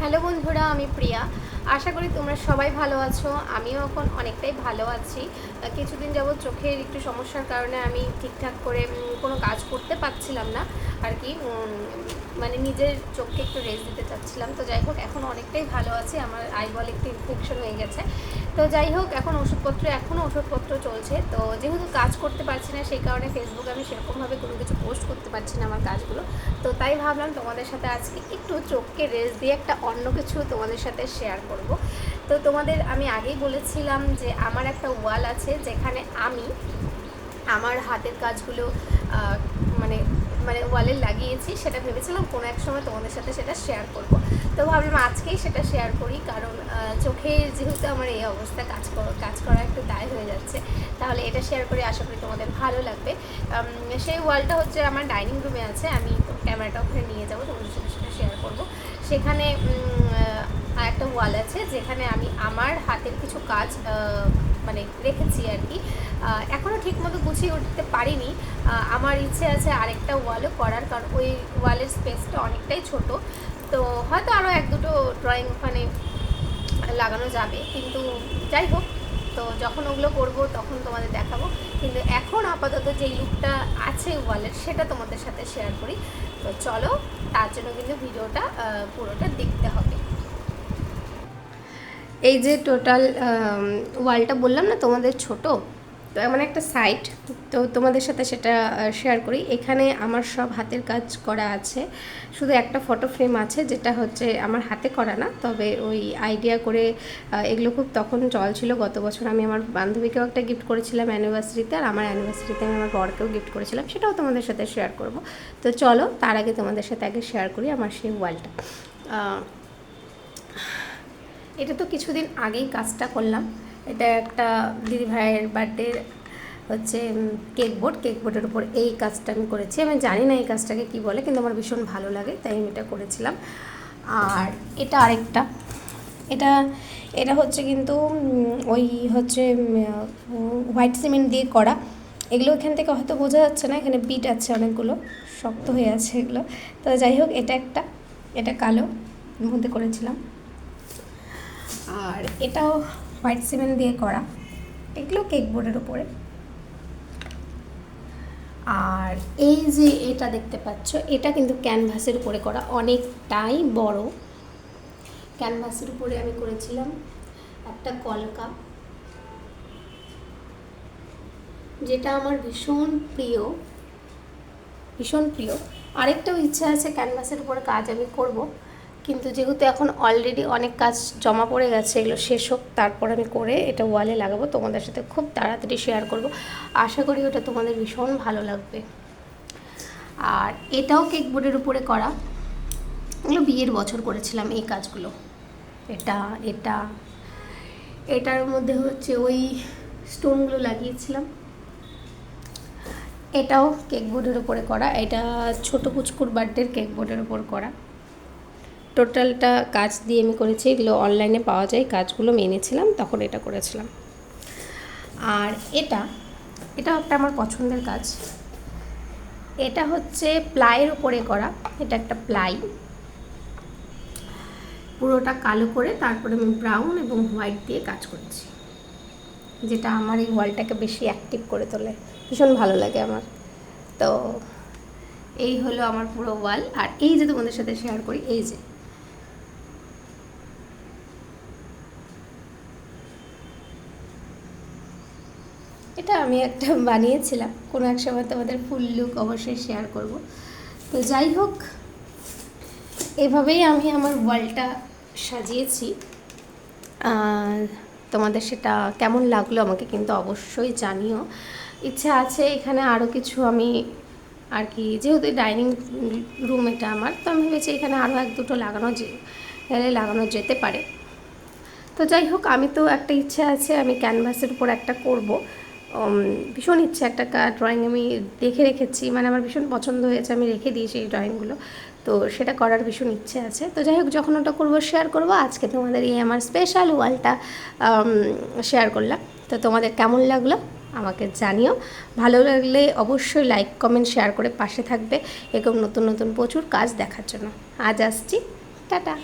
Hello বন্ধুরা, আমি প্রিয়া। আশা করি তোমরা সবাই ভালো আছো। আমিও এখন অনেকটাই ভালো আছি। কিছুদিন যাবৎ চোখের একটু সমস্যার কারণে আমি ঠিকঠাক করে কোনো কাজ করতে পারছিলাম না। আর কি মানে নিজের চোখকে একটু রেস্ট দিতে চাচ্ছিলাম। তো যাই হোক, এখন অনেকটাই ভালো আছি। আমার আইবল একটু ইনফেকশন হয়ে গেছে। তো যাই হোক, এখন ওষুধপত্র এখনও ওষুধপত্র চলছে। তো যেহেতু কাজ করতে পারছি না, সেই কারণে ফেসবুকে আমি সেরকমভাবে কোনো কিছু পোস্ট করতে পারছি না আমার কাজগুলো। তো তাই ভাবলাম তোমাদের সাথে আজকে একটু চোখকে রেস্ট দিয়ে একটা অন্য কিছু তোমাদের সাথে শেয়ার করব। তো তোমাদের আমি আগেই বলেছিলাম যে আমার একটা ওয়াল আছে যেখানে আমি আমার হাতের কাজগুলো মানে মানে ওয়ালে লাগিয়েছি, সেটা ভেবেছিলাম কোনো এক সময় তোমাদের সাথে সেটা শেয়ার করব। তো ভাবলাম আজকেই সেটা শেয়ার করি, কারণ চোখে যেহেতু আমার এই অবস্থা কাজ কাজ করা একটু দায় হয়ে যাচ্ছে, তাহলে এটা শেয়ার করে আশা করি তোমাদের ভালো লাগবে। সেই ওয়ালটা হচ্ছে আমার ডাইনিং রুমে আছে, আমি ক্যামেরাটা ওখানে নিয়ে যাব, তোমাদের সাথে সেটা শেয়ার করব। সেখানে একটা ওয়াল আছে, যেখানে আমি আমার হাতের কিছু কাজ মানে রেখেছি আর কি। এখনও ঠিকমতো গুছিয়ে উঠতে পারিনি। আমার ইচ্ছে আছে আরেকটা ওয়ালও করার, কারণ ওই ওয়ালের স্পেসটা অনেকটাই ছোট। তো হয়তো আরও এক দুটো ড্রয়িং ওখানে লাগানো যাবে, কিন্তু যাই হোক, তো যখন ওগুলো করব তখন তোমাদের দেখাবো। কিন্তু এখন আপাতত যেই লুকটা আছে ওয়ালের সেটা তোমাদের সাথে শেয়ার করি। তো চলো, তার জন্য কিন্তু ভিডিওটা পুরোটা দেখতে হবে। এই যে টোটাল ওয়ালটা বললাম না, তোমাদের ছোট? তো এমন একটা সাইট তো তোমাদের সাথে সেটা শেয়ার করি। এখানে আমার সব হাতের কাজ করা আছে। শুধু একটা ফটো ফ্রেম আছে, যেটা হচ্ছে আমার হাতে করা না, তবে ওই আইডিয়া করে এগুলো খুব তখন চল ছিল। গত বছর আমি আমার বান্ধবীকেও একটা গিফট করেছিলাম অ্যানিভার্সারিতে আর আমার অ্যানিভার্সারিতে আমি আমার বরকেও গিফট করেছিলাম। সেটাও তোমাদের সাথে শেয়ার করব। তো চলো, তার আগে তোমাদের সাথে আগে শেয়ার করি আমার সেই ওয়ালটা এটা তো কিছুদিন আগেই কাজটা করলাম। এটা একটা দিদি ভাইয়ের বার্থডে হচ্ছে কেক বোর্ড কেক বোর্ডের উপর এই কাজটা আমি করেছি। আমি জানি না এই কাজটাকে কি বলে, কিন্তু আমার ভীষণ ভালো লাগে, তাই আমি এটা করেছিলাম। আর এটা আরেকটা। এটা এটা হচ্ছে কিন্তু ওই হচ্ছে হোয়াইট সিমেন্ট দিয়ে করা। এগুলো এখান থেকে হয়তো বোঝা যাচ্ছে না, এখানে বিট আছে অনেকগুলো, শক্ত হয়ে আছে এগুলো। তো যাই হোক, এটা একটা, এটা কালো মধ্যে করেছিলাম। আর এটাও হোয়াইট সিমেন্ট দিয়ে করা। এগুলো কেক বোর্ডের উপরে। আর এই যে এটা দেখতে পাচ্ছ, এটা কিন্তু ক্যানভাসের উপরে করা। অনেকটাই বড়। ক্যানভাসের উপরে আমি করেছিলাম একটা কলকা। যেটা আমার ভীষণ প্রিয়। ভীষণ প্রিয়। আরেকটাও ইচ্ছা আছে ক্যানভাসের উপর কাজ আমি করব। কিন্তু যেহেতু এখন অলরেডি অনেক কাজ জমা পড়ে গেছে, এগুলো শেষ হোক, তারপর আমি করে এটা ওয়ালে লাগাবো। তোমাদের সাথে খুব তাড়াতাড়ি শেয়ার করব। আশা করি ওটা তোমাদের ভীষণ ভালো লাগবে। আর এটাও কেক বোর্ডের উপরে করা। এগুলো বিয়ের বছর করেছিলাম এই কাজগুলো। এটা এটা। এটার মধ্যে হচ্ছে ওই স্টোনগুলো লাগিয়েছিলাম। এটাও কেক বোর্ডের উপরে করা। এটা ছোট পুচকুর বার্থডের কেক বোর্ডের উপর করা। টোটালটা কাজ দিয়ে আমি করেছি, এগুলো অনলাইনে পাওয়া যায়, কাজগুলো মেনেছিলাম তখন এটা করেছিলাম। আর এটা এটা একটা আমার পছন্দের কাজ। এটা হচ্ছে প্লাইয়ের উপরে করা, এটা একটা প্লাই। পুরোটা কালো করে তারপরে আমি ব্রাউন এবং হোয়াইট দিয়ে কাজ করেছি। যেটা আমার এই ওয়ালটাকে বেশি অ্যাক্টিভ করে তোলে। ভীষণ ভালো লাগে আমার। তো এই হলো আমার পুরো ওয়াল। আর এই যে তোমাদের সাথে শেয়ার করি, এই যে এটা আমি একটা বানিয়েছিলাম। কোনো এক সময় তোমাদের ফুল লুক অবশ্যই শেয়ার করব। তো যাই হোক, এভাবেই আমি আমার ওয়ালটা সাজিয়েছি। তোমাদের সেটা কেমন লাগল আমাকে কিন্তু অবশ্যই জানিও। ইচ্ছা আছে এখানে আরও কিছু আমি আর কি, যেহেতু ডাইনিং রুম এটা আমার, তো আমি ভেবেছি এখানে আরও এক দুটো লাগানো যে লাগানো যেতে পারে। তো যাই হোক, আমি তো একটা ইচ্ছে আছে, আমি ক্যানভাসের উপর একটা করব। ভীষণ ইচ্ছে একটা ড্রয়িং আমি দেখে রেখেছি। মানে আমার ভীষণ পছন্দ হয়েছে, আমি রেখে দিয়েছি এই ড্রয়িংগুলো তো সেটা করার ভীষণ ইচ্ছে আছে। তো যাই হোক, যখন ওটা করব শেয়ার করব, আজকে তোমাদের এই আমার স্পেশাল ওয়ালটা শেয়ার করলাম। তো তোমাদের কেমন লাগল আমাকে জানিও। ভালো লাগলে অবশ্যই লাইক কমেন্ট শেয়ার করে পাশে থাকবে। এরকম নতুন নতুন প্রচুর কাজ দেখার জন্য। আজ আসছি। টাটা!